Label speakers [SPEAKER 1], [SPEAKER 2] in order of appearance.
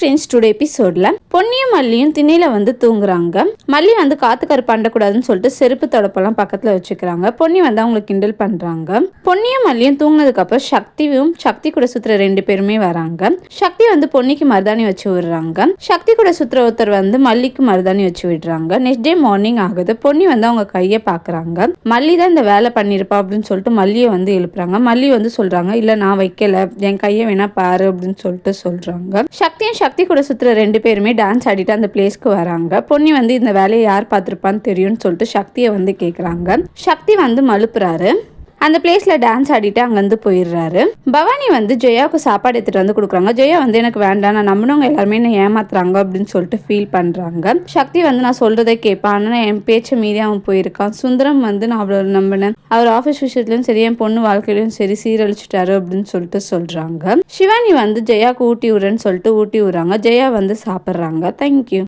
[SPEAKER 1] Friends today எபிசோடில் பொன்னியும் மல்லியும் திணையில் வந்து தூங்குறாங்க. மல்லி வந்து காத்து கருப்பு பண்ணக்கூடாதுன்னு சொல்லிட்டு செருப்பு தொடப்பெல்லாம் பக்கத்துல வச்சுக்கிறாங்க. பொன்னி வந்து அவங்களை கிண்டல் பண்றாங்க. பொன்னியும் மல்லியும் தூங்கினதுக்கப்புறம் சக்தியும் சக்தி கூட சுற்றுற ரெண்டு பேருமே வராங்க. சக்தி வந்து பொன்னிக்கு மருதாணி வச்சு விடுறாங்க. சக்தி கூட சுற்றுற ஒருத்தர் வந்து மல்லிக்கு மருதாணி வச்சு விடுறாங்க. நெக்ஸ்ட் டே மார்னிங் ஆகுது. பொன்னி வந்து அவங்க கையை பார்க்குறாங்க. மல்லி தான் இந்த வேலை பண்ணியிருப்பா அப்படின்னு சொல்லிட்டு மல்லியை வந்து எழுப்புறாங்க. மல்லி வந்து சொல்றாங்க இல்லை நான் வைக்கல. என் கையை வேணா பாரு அப்படின்னு சொல்லிட்டு சொல்றாங்க. சக்தியும் சக்தி கூட சுற்றுற ரெண்டு பேருமே டான்ஸ் ஆடிட்டு அந்த பிளேஸ்க்கு வராங்க. பொன்னி வந்து இந்த வேலையை யார் பார்த்துருப்பான்னு தெரியும்னு சொல்லிட்டு சக்தியை வந்து கேக்குறாங்க. சக்தி வந்து மழுப்புறாரு. அந்த பிளேஸில் டான்ஸ் ஆடிட்டு அங்கேருந்து போயிடுறாரு. பவானி வந்து ஜெயாவுக்கு சாப்பாடு எடுத்துகிட்டு வந்து கொடுக்குறாங்க. ஜெயா வந்து எனக்கு வேண்டாம் நான் நம்பினவங்க எல்லாருமே என்ன ஏமாத்துறாங்க அப்படின்னு சொல்லிட்டு ஃபீல் பண்ணுறாங்க சக்தி வந்து நான் சொல்கிறதே கேட்பான் ஆனால் என் பேச்சை மீறி அவன் போயிருக்கான். சுந்தரம் வந்து நான் அவ்வளோ நம்பினேன். அவர் ஆஃபீஸ் விஷயத்துலையும் சரி என் பொண்ணு வாழ்க்கையிலையும் சரி சீரழிச்சிட்டாரு அப்படின்னு சொல்லிட்டு சொல்கிறாங்க சிவானி வந்து ஜெயாவுக்கு ஊட்டி விடுறேன்னு சொல்லிட்டு ஊட்டி விடுறாங்க. ஜெயா வந்து சாப்பிட்றாங்க. தேங்க்யூ